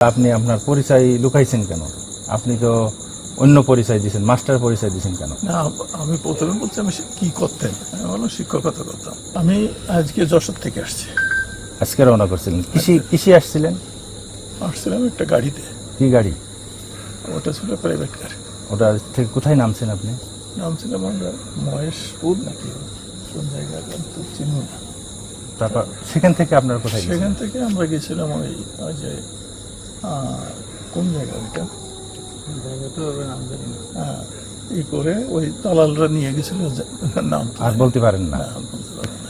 আপনি আপনার পরিচয় লুকাইছেন কেন? আপনি তো অন্য পরিচয় দিয়েছেন মাস্টার পরিচয় দিয়েছেন কেন? না আমি প্রথমে বলছি আমি কি করতেন? আমি শিক্ষকতা করতাম আমি আজকে যশোর থেকে আসছি। আজকে রওনা করছিলেন। কৃষি কৃষি আসছিলেন? আসছিলাম একটা গাড়িতে। কি গাড়ি? ওটা ছিল প্রাইভেট কার ওটা থেকে কোথায় নামছেন আপনি? নাম ছিলাম আমরা মহেশপুর নাকি? কোন জায়গায় তো চিনি না। তারপর সেখান থেকে আপনার কোথায় সেখান থেকে আমরা গেছিলাম ওই ওই যে কোন জায়গা ওইটা? হ্যাঁ, ই করে ওই দালালরা নিয়ে গেছিল নাম আর বলতে পারেন না।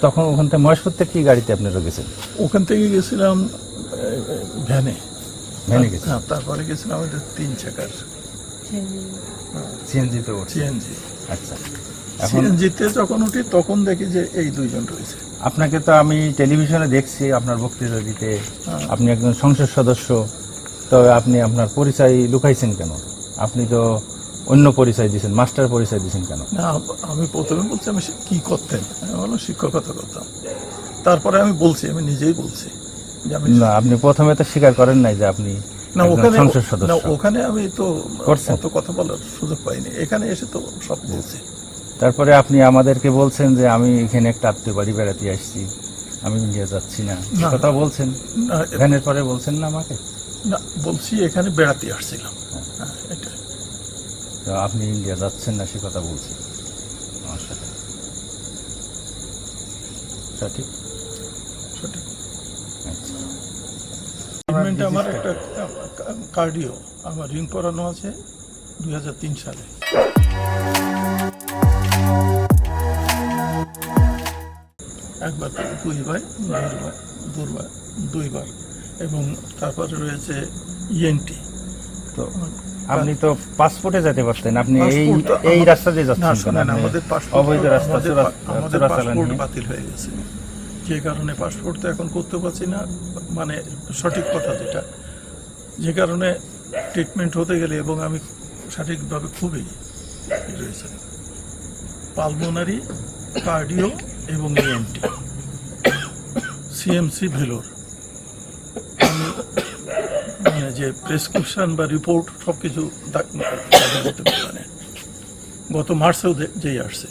তখন ওখান থেকে মহেশপুর থেকে কি গাড়িতে আপনারা গেছেন? ওখান থেকে গেছিলাম ভ্যানে। ভ্যানে গেছেন? হ্যাঁ তারপরে গেছিলাম ওইটা তিন চাকার। সিএনজি তো সিএনজি। আচ্ছা। এখন সিএনজিতে যখন উঠি তখন দেখি যে এই দুইজন রয়েছে। আপনাকে তো আমি টেলিভিশনে দেখছি আপনার বক্তৃতা দিতে হ্যাঁ। আপনি একজন সংসদ সদস্য। তবে আপনি আপনার পরিচয় লুকাইছেন কেন? আপনি তো অন্য পরিচয় দিয়েছেন মাস্টার পরিচয় দিয়েছেন কেন? না আমি প্রথমে বলছি আমি সে- কি করতেন? আমি শিক্ষকতা করতাম। তারপরে আমি বলছি আমি নিজেই বলছি না আপনি প্রথমে তো স্বীকার করেন নাই যে আপনি না ওখানে না ওখানে আমি তো? অত কথা বলার সুযোগ পাইনি। এখানে এসে তো সব বলছি। তারপরে আপনি আমাদেরকে বলছেন যে আমি এখানে একটা আত্মীয় বাড়ি বেড়াতে আসছি আমি ইন্ডিয়া যাচ্ছি না। কথা বলছেন? ভ্যানের পরে বলছেন না আমাকে? না বলছি এখানে বেড়াতে আসছিলাম। হ্যাঁ, এটাই। তো আপনি ইন্ডিয়া যাচ্ছেন না সে কথা বলছি। আমার সাথে। সঠিক? সঠিক। আচ্ছা। ট্রিটমেন্টে আমার একটা কার্ডিও আমার রিং করানো আছে দু হাজার তিন সালে। একবার দুইবার দুইবার দুইবার। এবং তারপরে রয়েছে E ইএনটি তো আপনি তো পাসপোর্টে যেতে পারতেন আপনি এই এই রাস্তা দিয়ে যাচ্ছেন? শোনেন আমাদের পাসপোর্ট অবৈধ রাস্তা আমাদের পাসপোর্ট বাতিল হয়ে গেছে। যে কারণে পাসপোর্ট তো এখন করতে পারছি না মানে সঠিক কথা যেটা। যে কারণে ট্রিটমেন্ট হতে গেলে এবং আমি সঠিকভাবে খুবই রয়েছে। পালমোনারি কার্ডিও এবং E ইএনটি সিএমসি ভেলোর। যে প্রেসক্রিপশন বা রিপোর্ট সব কিছু করতে পারে গত মার্চেও যেই আসছে